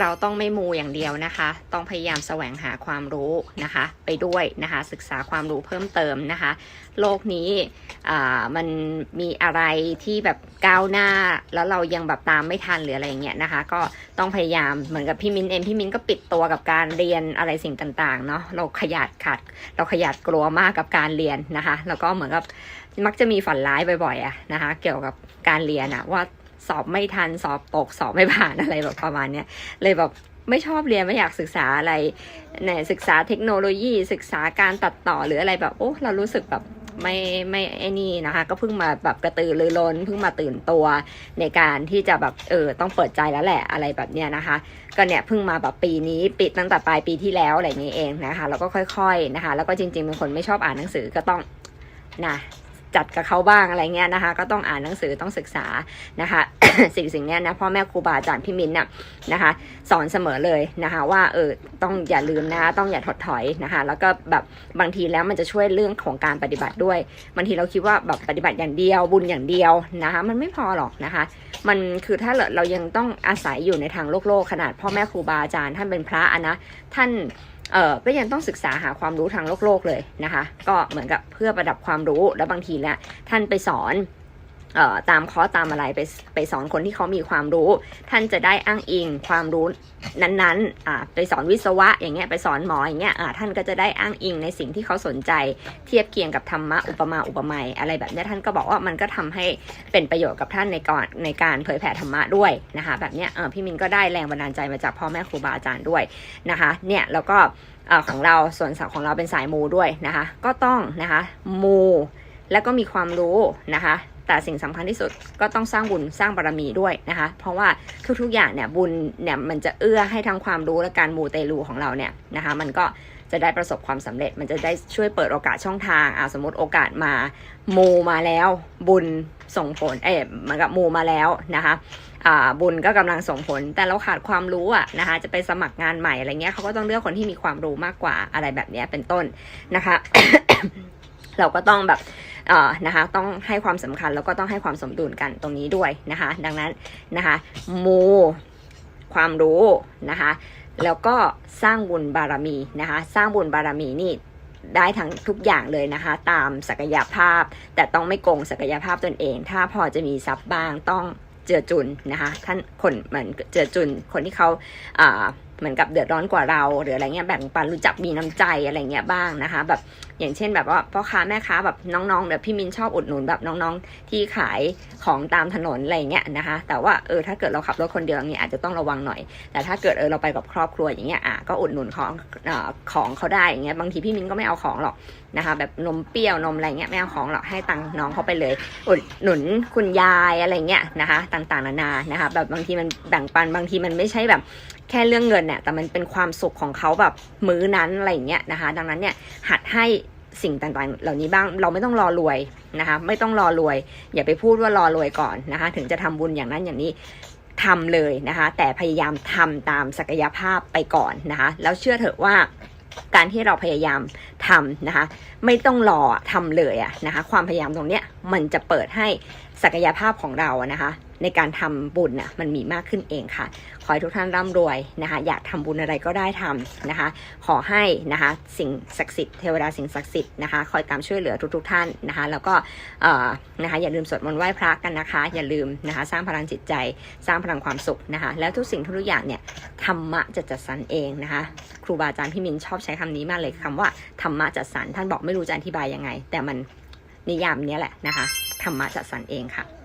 เราต้องไม่มูอย่างเดียวนะคะ ต้องพยายามแสวงหาความรู้นะคะ ไปด้วยนะคะ ศึกษาความรู้เพิ่มเติมนะคะ โลกนี้มันมีอะไรที่แบบก้าวหน้า แล้วเรายังแบบตามไม่ทันหรืออะไรอย่างเงี้ยนะคะ ก็ต้องพยายามเหมือนกับพี่มินเองพี่มินก็ปิดตัวกับการเรียนอะไรสิ่งต่างๆเนาะเราขยัดขัด เราขยัดกลัวมากกับการเรียนนะคะ แล้วก็เหมือนกับมักจะมีฝันร้ายบ่อยๆอะนะคะ เกี่ยวกับการเรียนอะว่า สอบไม่ทันสอบตกสอบไม่ผ่านอะไรแบบประมาณเนี้ยเลยแบบไม่ชอบเรียนไม่อยากศึกษาอะไรเนี่ยศึกษาเทคโนโลยีศึกษาการตัดต่อหรืออะไรแบบโอ้เรารู้สึกแบบไม่ไม่ไอ้นี่นะคะ ก็เพิ่งมาแบบกระตือรือร้นเพิ่งมาตื่นตัวในการที่จะแบบเออต้องเปิดใจแล้วแหละอะไรแบบเนี้ยนะคะ ก็เนี่ยเพิ่งมาแบบปีนี้ปิดตั้งแต่ปลายปีที่แล้วอะไรนี้เองนะคะ แล้วก็ค่อย ๆนะคะ แล้วก็จริงๆเป็นคนไม่ชอบอ่านหนังสือก็ต้องนะ จัดกับเขาบ้างอะไรเงี้ยนะคะ ก็ต้องอ่านหนังสือต้องศึกษานะคะ สิ่งสิ่งเนี้ยนะพ่อแม่ครูบาอาจารย์พี่มินน่ะนะคะ สอนเสมอเลยนะคะว่าเออต้องอย่าลืมนะต้องอย่าถดถอยนะคะ แล้วก็แบบบางทีแล้วมันจะช่วยเรื่องของการปฏิบัติด้วยบางทีเราคิดว่าแบบปฏิบัติอย่างเดียวบุญอย่างเดียวนะคะมันไม่พอหรอกนะคะ มันคือถ้าเราเรายังต้องอาศัยอยู่ในทางโลกโลกขนาดพ่อแม่ครูบาอาจารย์ท่านเป็นพระอะนะท่าน เออก็ยังต้องศึกษาหาความรู้ทางโลกโลกเลยนะคะ ก็เหมือนกับเพื่อประดับความรู้และบางทีแหละท่านไปสอน ตามคอตามอะไรไปไปสอนคนที่เขามีความรู้ ท่านจะได้อ้างอิงความรู้นั้นๆไปสอนวิศวะอย่างเงี้ยไปสอนหมออย่างเงี้ยท่านก็จะได้อ้างอิงในสิ่งที่เขาสนใจ เทียบเคียงกับธรรมะอุปมาอุปไมยอะไรแบบนี้ท่านก็บอกว่ามันก็ทำให้เป็นประโยชน์กับท่านในก่อนในการเผยแผ่ธรรมะด้วยนะคะแบบเนี้ยพี่มินก็ได้แรงบันดาลใจมาจากพ่อแม่ครูบาอาจารย์ด้วยนะคะเนี่ยแล้วก็ของเราส่วนสของเราเป็นสายมูด้วยนะคะ ก็ต้องนะคะมูแล้วก็มีความรู้นะคะ แต่สิ่งสำคัญที่สุดก็ต้องสร้างบุญสร้างบารมีด้วยนะคะ เพราะว่าทุกๆอย่างเนี่ยบุญเนี่ยมันจะเอื้อให้ทั้งความรู้และการมูเตลูของเราเนี่ยนะคะมันก็จะได้ประสบความสำเร็จ มันจะได้ช่วยเปิดโอกาสช่องทางอ่าสมมติโอกาสมามูมาแล้วบุญส่งผลเอ๊ะมือนกับมูมาแล้วนะคะอ่าบุญก็กำลังส่งผล แต่เราขาดความรู้อะนะคะจะไปสมัครงานใหม่อะไรเงี้ยเขาก็ต้องเลือกคนที่มีความรู้มากกว่าอะไรแบบเนี้ยเป็นต้นนะคะ เราก็ต้องแบบ นะคะต้องให้ความสำคัญแล้วก็ต้องให้ความสมดุลกันตรงนี้ด้วยนะคะ ดังนั้นนะคะมูความรู้นะคะแล้วก็สร้างบุญบารมีนะคะ สร้างบุญบารมีนี่ได้ทั้งทุกอย่างเลยนะคะ ตามศักยภาพ แต่ต้องไม่โกงศักยภาพตนเอง ถ้าพอจะมีทรัพย์บ้างต้องเจือจุนนะคะ ท่านคนเหมือนเจือจุนคนที่เขาอ่า เหมือนกับเดือดร้อนกว่าเรา หรืออะไรเงี้ยแบ่งปันรู้จักมีน้ำใจอะไรเงี้ยบ้างนะคะ แบบอย่างเช่นแบบว่าพ่อค้าแม่ค้าแบบน้องๆแบบพี่มินชอบอุดหนุนแบบน้องๆ ที่ขายของตามถนนอะไรเงี้ยนะคะ แต่ว่าเออถ้าเกิดเราขับรถคนเดียวอย่างเงี้ยอาจจะต้องระวังหน่อย แต่ถ้าเกิดเออเราไปกับครอบครัวอย่างเงี้ยอะก็อุดหนุนของอ่อของเขาได้อย่างเงี้ยบางทีพี่มินก็ไม่เอาของหรอกนะคะ แบบนมเปรี้ยวนมอะไรเงี้ยไม่เอาของหรอกให้ตังน้องเขาไปเลย อุดหนุนคุณยายอะไรเงี้ยนะคะ ต่างๆนานานะคะ แบบบางทีมันแบ่งปันบางทีมันไม่ใช่แบบ แค่เรื่องเงินเนี่ยแต่มันเป็นความสุขของเขาแบบมื้อนั้นอะไรเงี้ยนะคะ ดังนั้นเนี่ยหัดให้สิ่งต่างๆ เหล่านี้บ้างเราไม่ต้องรอรวยนะคะ ไม่ต้องรอรวย อย่าไปพูดว่ารอรวยก่อนนะคะ ถึงจะทำบุญอย่างนั้นอย่างนี้ทำเลยนะคะ แต่พยายามทำตามศักยภาพไปก่อนนะคะ แล้วเชื่อเถอะว่าการที่เราพยายามทำนะคะ ไม่ต้องรอทำเลยอะนะคะ ความพยายามตรงเนี้ยมันจะเปิดให้ศักยภาพของเราอะนะคะ ในการทำบุญน่ะมันมีมากขึ้นเองค่ะ ขอให้ทุกท่านร่ำรวยนะคะ อยากทำบุญอะไรก็ได้ทำนะคะ ขอให้นะคะสิ่งศักดิ์สิทธิ์เทวดาสิ่งศักดิ์สิทธิ์นะคะคอยตามช่วยเหลือทุก ๆ ท่านนะคะ แล้วก็เอ่อนะคะอย่าลืมสวดมนต์ไหว้พระกันนะคะ อย่าลืมนะคะ สร้างพลังจิตใจ สร้างพลังความสุขนะคะ แล้วทุกสิ่งทุกอย่างเนี่ยธรรมะจะจัดสรรเองนะคะ ครูบาอาจารย์พี่มินชอบใช้คำนี้มากเลยคำว่าธรรมะจัดสรรท่านบอกไม่รู้จะอธิบายยังไง แต่มันนิยามนี้แหละนะคะธรรมะจัดสรรเองค่ะ